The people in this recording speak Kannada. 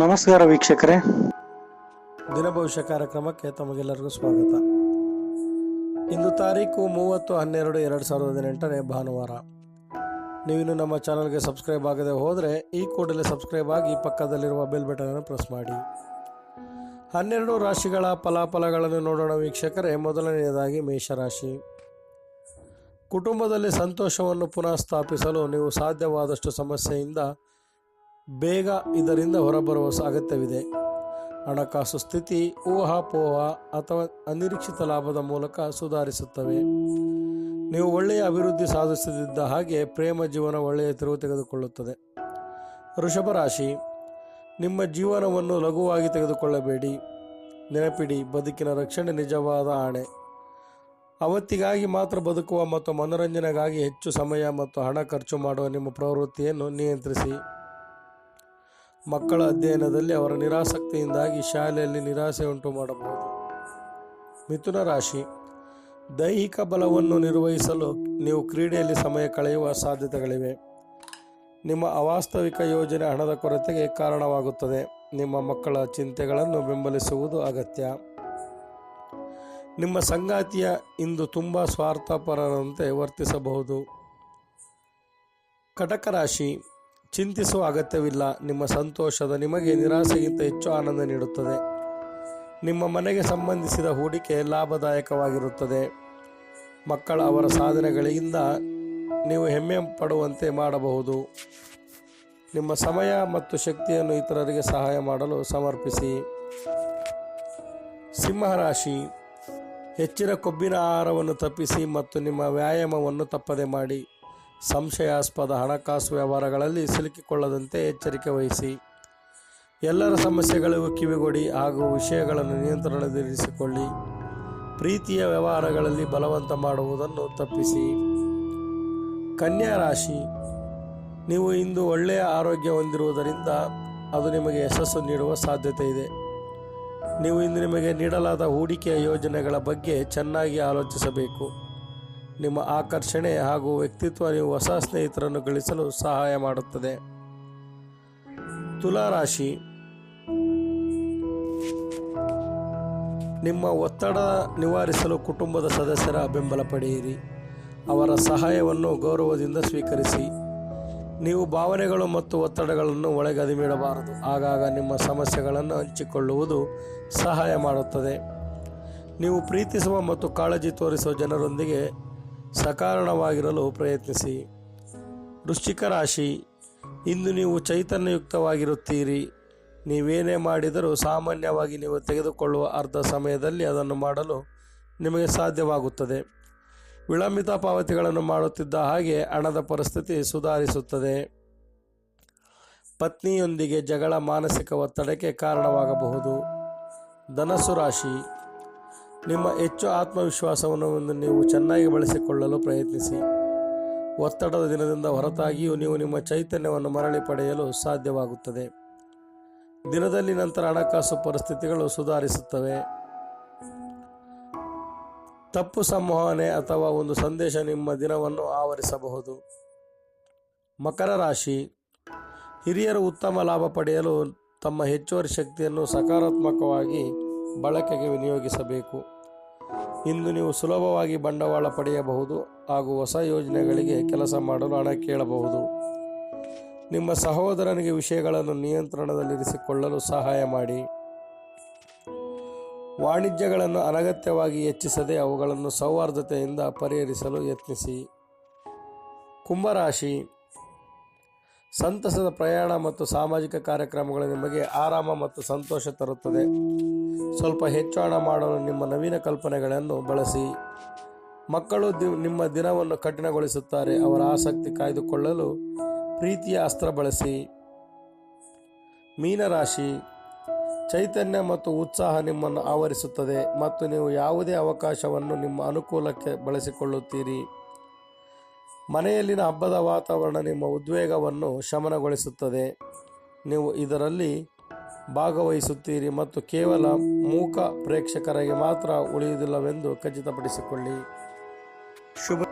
ನಮಸ್ಕಾರ ವೀಕ್ಷಕರೇ. ದಿನ ಭವಿಷ್ಯ ಕಾರ್ಯಕ್ರಮಕ್ಕೆ ತಮಗೆಲ್ಲರಿಗೂ ಸ್ವಾಗತ. ಇಂದು ತಾರೀಕು ಮೂವತ್ತು ಹನ್ನೆರಡು ಎರಡು ಸಾವಿರದ ಹದಿನೆಂಟನೇ ಭಾನುವಾರ. ನೀವಿನ್ನು ನಮ್ಮ ಚಾನಲ್ಗೆ ಸಬ್ಸ್ಕ್ರೈಬ್ ಆಗದೆ ಹೋದರೆ ಈ ಕೂಡಲೇ ಸಬ್ಸ್ಕ್ರೈಬ್ ಆಗಿ ಪಕ್ಕದಲ್ಲಿರುವ ಬೆಲ್ ಅನ್ನು ಪ್ರೆಸ್ ಮಾಡಿ. ಹನ್ನೆರಡು ರಾಶಿಗಳ ಫಲಾಫಲಗಳನ್ನು ನೋಡೋಣ ವೀಕ್ಷಕರೇ. ಮೊದಲನೆಯದಾಗಿ ಮೇಷರಾಶಿ. ಕುಟುಂಬದಲ್ಲಿ ಸಂತೋಷವನ್ನು ಪುನಃ ಸ್ಥಾಪಿಸಲು ನೀವು ಸಾಧ್ಯವಾದಷ್ಟು ಸಮಸ್ಯೆಯಿಂದ ಬೇಗ ಇದರಿಂದ ಹೊರಬರುವ ಅಗತ್ಯವಿದೆ ಹಣಕಾಸು ಸ್ಥಿತಿ ಊಹಾಪೋಹ ಅಥವಾ ಅನಿರೀಕ್ಷಿತ ಲಾಭದ ಮೂಲಕ ಸುಧಾರಿಸುತ್ತವೆ. ನೀವು ಒಳ್ಳೆಯ ಅಭಿವೃದ್ಧಿ ಸಾಧಿಸದಿದ್ದ ಹಾಗೆ ಪ್ರೇಮ ಜೀವನ ಒಳ್ಳೆಯ ತಿರುವು ತೆಗೆದುಕೊಳ್ಳುತ್ತದೆ. ವೃಷಭ ರಾಶಿ, ನಿಮ್ಮ ಜೀವನವನ್ನು ಲಘುವಾಗಿ ತೆಗೆದುಕೊಳ್ಳಬೇಡಿ. ನೆನಪಿಡಿ, ಬದುಕಿನ ರಕ್ಷಣೆ ನಿಜವಾದ ಆಣೆ. ಅವತ್ತಿಗಾಗಿ ಮಾತ್ರ ಬದುಕುವ ಮತ್ತು ಮನೋರಂಜನೆಗಾಗಿ ಹೆಚ್ಚು ಸಮಯ ಮತ್ತು ಹಣ ಖರ್ಚು ಮಾಡುವ ನಿಮ್ಮ ಪ್ರವೃತ್ತಿಯನ್ನು ನಿಯಂತ್ರಿಸಿ. ಮಕ್ಕಳ ಅಧ್ಯಯನದಲ್ಲಿ ಅವರ ನಿರಾಸಕ್ತಿಯಿಂದಾಗಿ ಶಾಲೆಯಲ್ಲಿ ನಿರಾಸೆ ಉಂಟು ಮಾಡಬಹುದು. ಮಿಥುನ ರಾಶಿ. ದೈಹಿಕ ಬಲವನ್ನು ನಿರ್ವಹಿಸಲು ನೀವು ಕ್ರೀಡೆಯಲ್ಲಿ ಸಮಯ ಕಳೆಯುವ ಸಾಧ್ಯತೆಗಳಿವೆ. ನಿಮ್ಮ ಅವಾಸ್ತವಿಕ ಯೋಜನೆ ಹಣದ ಕೊರತೆಗೆ ಕಾರಣವಾಗುತ್ತದೆ. ನಿಮ್ಮ ಮಕ್ಕಳ ಚಿಂತೆಗಳನ್ನು ಬೆಂಬಲಿಸುವುದು ಅಗತ್ಯ. ನಿಮ್ಮ ಸಂಗಾತಿಯ ಇಂದು ತುಂಬ ಸ್ವಾರ್ಥಪರರಂತೆ ವರ್ತಿಸಬಹುದು. ಕಟಕ ರಾಶಿ. ಚಿಂತಿಸುವ ಅಗತ್ಯವಿಲ್ಲ. ನಿಮ್ಮ ಸಂತೋಷದ ನಿಮಗೆ ನಿರಾಸೆಗಿಂತ ಹೆಚ್ಚು ಆನಂದ ನೀಡುತ್ತದೆ. ನಿಮ್ಮ ಮನೆಗೆ ಸಂಬಂಧಿಸಿದ ಹೂಡಿಕೆ ಲಾಭದಾಯಕವಾಗಿರುತ್ತದೆ. ಮಕ್ಕಳ ಅವರ ಸಾಧನೆಗಳಿಂದ ನೀವು ಹೆಮ್ಮೆ ಪಡುವಂತೆ ಮಾಡಬಹುದು. ನಿಮ್ಮ ಸಮಯ ಮತ್ತು ಶಕ್ತಿಯನ್ನು ಇತರರಿಗೆ ಸಹಾಯ ಮಾಡಲು ಸಮರ್ಪಿಸಿ. ಸಿಂಹರಾಶಿ. ಹೆಚ್ಚಿನ ಕೊಬ್ಬಿನ ಆಹಾರವನ್ನು ತಪ್ಪಿಸಿ ಮತ್ತು ನಿಮ್ಮ ವ್ಯಾಯಾಮವನ್ನು ತಪ್ಪದೆ ಮಾಡಿ. ಸಂಶಯಾಸ್ಪದ ಹಣಕಾಸು ವ್ಯವಹಾರಗಳಲ್ಲಿ ಸಿಲುಕಿಕೊಳ್ಳದಂತೆ ಎಚ್ಚರಿಕೆ ವಹಿಸಿ. ಎಲ್ಲರ ಸಮಸ್ಯೆಗಳಿಗೂ ಕಿವಿಗೊಡಿ ಹಾಗೂ ವಿಷಯಗಳನ್ನು ನಿಯಂತ್ರಣದಲ್ಲಿರಿಸಿಕೊಳ್ಳಿ. ಪ್ರೀತಿಯ ವ್ಯವಹಾರಗಳಲ್ಲಿ ಬಲವಂತ ಮಾಡುವುದನ್ನು ತಪ್ಪಿಸಿ. ಕನ್ಯಾ ರಾಶಿ, ನೀವು ಇಂದು ಒಳ್ಳೆಯ ಆರೋಗ್ಯ ಹೊಂದಿರುವುದರಿಂದ ಅದು ನಿಮಗೆ ಯಶಸ್ಸು ನೀಡುವ ಸಾಧ್ಯತೆ ಇದೆ. ನೀವು ಇಂದು ನಿಮಗೆ ನೀಡಲಾದ ಹೂಡಿಕೆಯ ಯೋಜನೆಗಳ ಬಗ್ಗೆ ಚೆನ್ನಾಗಿ ಆಲೋಚಿಸಬೇಕು. ನಿಮ್ಮ ಆಕರ್ಷಣೆ ಹಾಗೂ ವ್ಯಕ್ತಿತ್ವ ನೀವು ಹೊಸ ಸ್ನೇಹಿತರನ್ನು ಗಳಿಸಲು ಸಹಾಯ ಮಾಡುತ್ತದೆ. ತುಲಾರಾಶಿ. ನಿಮ್ಮ ಒತ್ತಡ ನಿವಾರಿಸಲು ಕುಟುಂಬದ ಸದಸ್ಯರ ಬೆಂಬಲ ಪಡೆಯಿರಿ. ಅವರ ಸಹಾಯವನ್ನು ಗೌರವದಿಂದ ಸ್ವೀಕರಿಸಿ. ನೀವು ಭಾವನೆಗಳು ಮತ್ತು ಒತ್ತಡಗಳನ್ನು ಒಳಗದಿಮಿಡಬಾರದು ಆಗಾಗ ನಿಮ್ಮ ಸಮಸ್ಯೆಗಳನ್ನು ಹಂಚಿಕೊಳ್ಳುವುದು ಸಹಾಯ ಮಾಡುತ್ತದೆ. ನೀವು ಪ್ರೀತಿಸುವ ಮತ್ತು ಕಾಳಜಿ ತೋರಿಸುವ ಜನರೊಂದಿಗೆ ಸಕಾರಣವಾಗಿರಲು ಪ್ರಯತ್ನಿಸಿ. ವೃಶ್ಚಿಕ ರಾಶಿ, ಇಂದು ನೀವು ಚೈತನ್ಯಯುಕ್ತವಾಗಿರುತ್ತೀರಿ. ನೀವೇನೇ ಮಾಡಿದರೂ ಸಾಮಾನ್ಯವಾಗಿ ನೀವು ತೆಗೆದುಕೊಳ್ಳುವ ಅರ್ಧ ಸಮಯದಲ್ಲಿ ಅದನ್ನು ಮಾಡಲು ನಿಮಗೆ ಸಾಧ್ಯವಾಗುತ್ತದೆ. ವಿಳಂಬಿತ ಪಾವತಿಗಳನ್ನು ಮಾಡುತ್ತಿದ್ದ ಹಾಗೆ ಹಣದ ಪರಿಸ್ಥಿತಿ ಸುಧಾರಿಸುತ್ತದೆ. ಪತ್ನಿಯೊಂದಿಗೆ ಜಗಳ ಮಾನಸಿಕ ಒತ್ತಡಕ್ಕೆ ಕಾರಣವಾಗಬಹುದು. ಧನಸ್ಸು ರಾಶಿ ನಿಮ್ಮ ಹೆಚ್ಚು ಆತ್ಮವಿಶ್ವಾಸವನ್ನು ನೀವು ಚೆನ್ನಾಗಿ ಬಳಸಿಕೊಳ್ಳಲು ಪ್ರಯತ್ನಿಸಿ. ಒತ್ತಡದ ದಿನದಿಂದ ಹೊರತಾಗಿಯೂ ನೀವು ನಿಮ್ಮ ಚೈತನ್ಯವನ್ನು ಮರಳಿ ಪಡೆಯಲು ಸಾಧ್ಯವಾಗುತ್ತದೆ. ದಿನದಲ್ಲಿ ನಂತರ ಹಣಕಾಸು ಪರಿಸ್ಥಿತಿಗಳು ಸುಧಾರಿಸುತ್ತವೆ. ತಪ್ಪು ಸಂವಹನೆ ಅಥವಾ ಒಂದು ಸಂದೇಶ ನಿಮ್ಮ ದಿನವನ್ನು ಆವರಿಸಬಹುದು. ಮಕರ ರಾಶಿ. ಹಿರಿಯರು ಉತ್ತಮ ಲಾಭ ಪಡೆಯಲು ತಮ್ಮ ಹೆಚ್ಚುವರಿ ಶಕ್ತಿಯನ್ನು ಸಕಾರಾತ್ಮಕವಾಗಿ ಬಳಕೆಗೆ ವಿನಿಯೋಗಿಸಬೇಕು. ಇಂದು ನೀವು ಸುಲಭವಾಗಿ ಬಂಡವಾಳ ಪಡೆಯಬಹುದು ಹಾಗೂ ಹೊಸ ಯೋಜನೆಗಳಿಗೆ ಕೆಲಸ ಮಾಡಲು ಹಣ ಕೇಳಬಹುದು. ನಿಮ್ಮ ಸಹೋದರನಿಗೆ ವಿಷಯಗಳನ್ನು ನಿಯಂತ್ರಣದಲ್ಲಿರಿಸಿಕೊಳ್ಳಲು ಸಹಾಯ ಮಾಡಿ. ವಾಣಿಜ್ಯಗಳನ್ನು ಅನಗತ್ಯವಾಗಿ ಹೆಚ್ಚಿಸದೆ ಅವುಗಳನ್ನು ಸೌಹಾರ್ದತೆಯಿಂದ ಪರಿಹರಿಸಲು ಯತ್ನಿಸಿ. ಕುಂಭರಾಶಿ. ಸಂತಸದ ಪ್ರಯಾಣ ಮತ್ತು ಸಾಮಾಜಿಕ ಕಾರ್ಯಕ್ರಮಗಳು ನಿಮಗೆ ಆರಾಮ ಮತ್ತು ಸಂತೋಷ ತರುತ್ತದೆ. ಸ್ವಲ್ಪ ಹೆಚ್ಚು ಹಣ ಮಾಡಲು ನಿಮ್ಮ ನವೀನ ಕಲ್ಪನೆಗಳನ್ನು ಬಳಸಿ. ಮಕ್ಕಳು ನಿಮ್ಮ ದಿನವನ್ನು ಕಠಿಣಗೊಳಿಸುತ್ತಾರೆ. ಅವರ ಆಸಕ್ತಿ ಕಾಯ್ದುಕೊಳ್ಳಲು ಪ್ರೀತಿಯ ಅಸ್ತ್ರ ಬಳಸಿ. ಮೀನರಾಶಿ, ಚೈತನ್ಯ ಮತ್ತು ಉತ್ಸಾಹ ನಿಮ್ಮನ್ನು ಆವರಿಸುತ್ತದೆ ಮತ್ತು ನೀವು ಯಾವುದೇ ಅವಕಾಶವನ್ನು ನಿಮ್ಮ ಅನುಕೂಲಕ್ಕೆ ಬಳಸಿಕೊಳ್ಳುತ್ತೀರಿ. ಮನೆಯಲ್ಲಿನ ಹಬ್ಬದ ವಾತಾವರಣ ನಿಮ್ಮ ಉದ್ವೇಗವನ್ನು ಶಮನಗೊಳಿಸುತ್ತದೆ. ನೀವು ಇದರಲ್ಲಿ ಭಾಗವಹಿಸುತ್ತೀರಿ ಮತ್ತು ಕೇವಲ ಮೂಕ ಪ್ರೇಕ್ಷಕರಿಗೆ ಮಾತ್ರ ಉಳಿಯುವುದಿಲ್ಲವೆಂದು ಖಚಿತಪಡಿಸಿಕೊಳ್ಳಿ. ಶುಭ